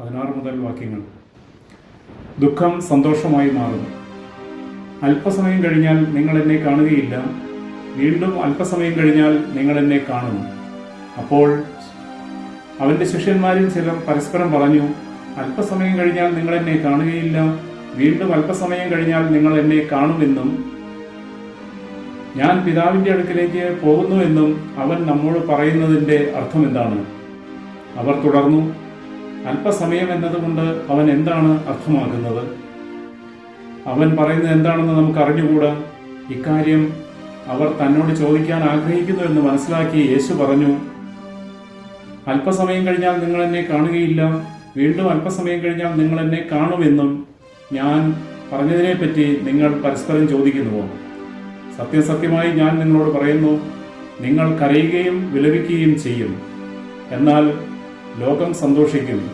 പതിനാറ് മുതൽ വാക്യങ്ങൾ. ദുഃഖം സന്തോഷമായി മാറുന്നു. അല്പസമയം കഴിഞ്ഞാൽ നിങ്ങൾ എന്നെ കാണുകയില്ല. വീണ്ടും അല്പസമയം കഴിഞ്ഞാൽ നിങ്ങൾ എന്നെ കാണും അപ്പോൾ അവന്റെ ശിഷ്യന്മാരിൽ ചിലർ പരസ്പരം പറഞ്ഞു അല്പസമയം കഴിഞ്ഞാൽ നിങ്ങൾ എന്നെ കാണുകയില്ല. വീണ്ടും അല്പസമയം കഴിഞ്ഞാൽ നിങ്ങൾ എന്നെ കാണുമെന്നും ഞാൻ പിതാവിന്റെ അടുക്കിലേക്ക് പോകുന്നുവെന്നും അവൻ നമ്മോട് പറയുന്നതിന്റെ അർത്ഥം എന്താണ് അവർ തുടർന്നു അല്പസമയം എന്നതുകൊണ്ട് അവൻ എന്താണ് അർത്ഥമാക്കുന്നത്? അവൻ പറയുന്നത് എന്താണെന്ന് നമുക്ക് അറിഞ്ഞുകൂടാ ഇക്കാര്യം അവർ തന്നോട് ചോദിക്കാൻ ആഗ്രഹിക്കുന്നു എന്ന് മനസ്സിലാക്കി യേശു പറഞ്ഞു അല്പസമയം കഴിഞ്ഞാൽ നിങ്ങൾ എന്നെ കാണുകയില്ല. വീണ്ടും അല്പസമയം കഴിഞ്ഞാൽ നിങ്ങൾ എന്നെ കാണുമെന്നും ഞാൻ പറഞ്ഞതിനെപ്പറ്റി നിങ്ങൾ പരസ്പരം ചോദിക്കുന്നുവോ? സത്യസത്യമായി ഞാൻ നിങ്ങളോട് പറയുന്നു നിങ്ങൾ കരയുകയും വിലപിക്കുകയും ചെയ്യും. എന്നാൽ ലോകം സന്തോഷിക്കും.